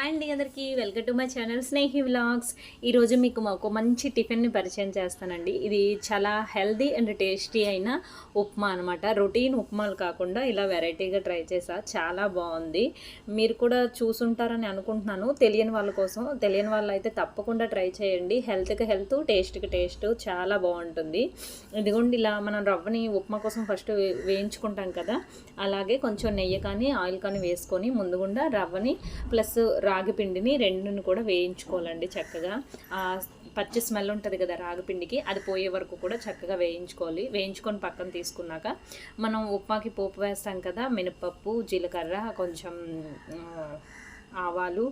Hi అండి అందరికీ. Welcome to my channel Snehi vlogs. ఈరోజు మీకు ఒక మంచి టిఫిన్ని పరిచయం చేస్తానండి. ఇది చాలా హెల్దీ అండ్ టేస్టీ అయిన ఉప్మా అనమాట రొటీన్ ఉప్మాలు కాకుండా ఇలా వెరైటీగా ట్రై చేసా. చాలా బాగుంది. మీరు కూడా చూసుంటారని అనుకుంటున్నాను. తెలియని వాళ్ళ కోసం. తెలియని వాళ్ళు అయితే తప్పకుండా ట్రై చేయండి. హెల్త్కి హెల్త్ టేస్ట్కి టేస్ట్ చాలా బాగుంటుంది. ఇదిగోండి ఇలా మనం రవ్వని ఉప్మా కోసం ఫస్ట్ వే- వేయించుకుంటాం కదా. అలాగే కొంచెం నెయ్యి కానీ ఆయిల్ కానీ వేసుకొని ముందుగుండా రవ్వని ప్లస్ రాగిపిండిని రెండును కూడా వేయించుకోవాలండి చక్కగా. పచ్చి స్మెల్ ఉంటుంది కదా రాగిపిండికి అది పోయే వరకు కూడా చక్కగా వేయించుకోవాలి. వేయించుకొని పక్కన తీసుకున్నాక మనం ఉప్మాకి పోపు వేస్తాం కదా మినపప్పు జీలకర్ర కొంచెం ఆవాలు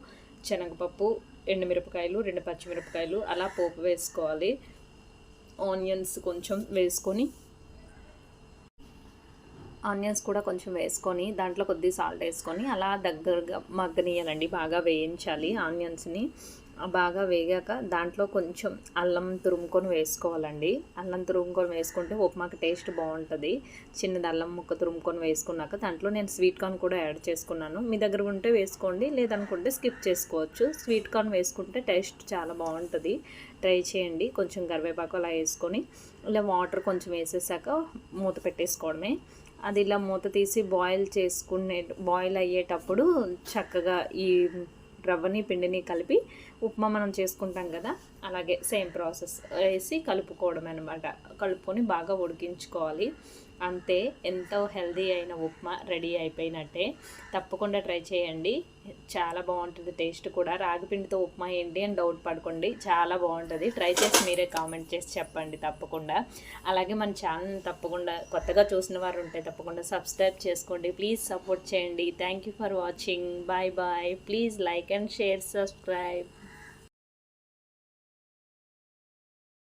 శనగపప్పు ఎండుమిరపకాయలు రెండు పచ్చిమిరపకాయలు అలా పోపు వేసుకోవాలి. ఆనియన్స్ కొంచెం వేసుకొని ఆనియన్స్ కూడా కొంచెం వేసుకొని దాంట్లో కొద్ది సాల్ట్ వేసుకొని అలా దగ్గరగా మగ్గనియాలండి బాగా వేయించాలి ఆనియన్స్ని. బాగా వేగాక దాంట్లో కొంచెం అల్లం తురుముకొని వేసుకోవాలండి. అల్లం తురుముకొని వేసుకుంటే ఉప్మాకి టేస్ట్ బాగుంటుంది. చిన్నది అల్లం ముక్క తురుముకొని వేసుకున్నాక దాంట్లో నేను స్వీట్ కార్న్ కూడా యాడ్ చేసుకున్నాను. మీ దగ్గర ఉంటే వేసుకోండి లేదనుకుంటే స్కిప్ చేసుకోవచ్చు. స్వీట్ కార్న్ వేసుకుంటే టేస్ట్ చాలా బాగుంటుంది. ట్రై చేయండి. కొంచెం కరివేపాకు అలా వేసుకొని ఇలా వాటర్ కొంచెం వేసేసాక మూత పెట్టేసుకోవడమే. అది ఇలా మూత తీసి బాయిల్ చేసుకునే బాయిల్ అయ్యేటప్పుడు చక్కగా ఈ రవ్వని పిండిని కలిపి ఉప్మా మనం చేసుకుంటాం కదా అలాగే సేమ్ ప్రాసెస్. వేసి కలుపుకోవడం అనమాట కలుపుకొని బాగా ఉడికించుకోవాలి. అంతే ఎంతో హెల్దీ అయిన ఉప్మా రెడీ అయిపోయినట్టే. తప్పకుండా ట్రై చేయండి. చాలా బాగుంటుంది టేస్ట్ కూడా. రాగిపిండితో ఉప్మా ఏంటి అని డౌట్ పడుకోండి. చాలా బాగుంటుంది. ట్రై చేసి మీరే కామెంట్ చేసి చెప్పండి తప్పకుండా. అలాగే మన ఛానల్ తప్పకుండా కొత్తగా చూసిన వారు ఉంటే తప్పకుండా సబ్స్క్రైబ్ చేసుకోండి. ప్లీజ్ సపోర్ట్ చేయండి. Thank you for watching bye bye please like and share subscribe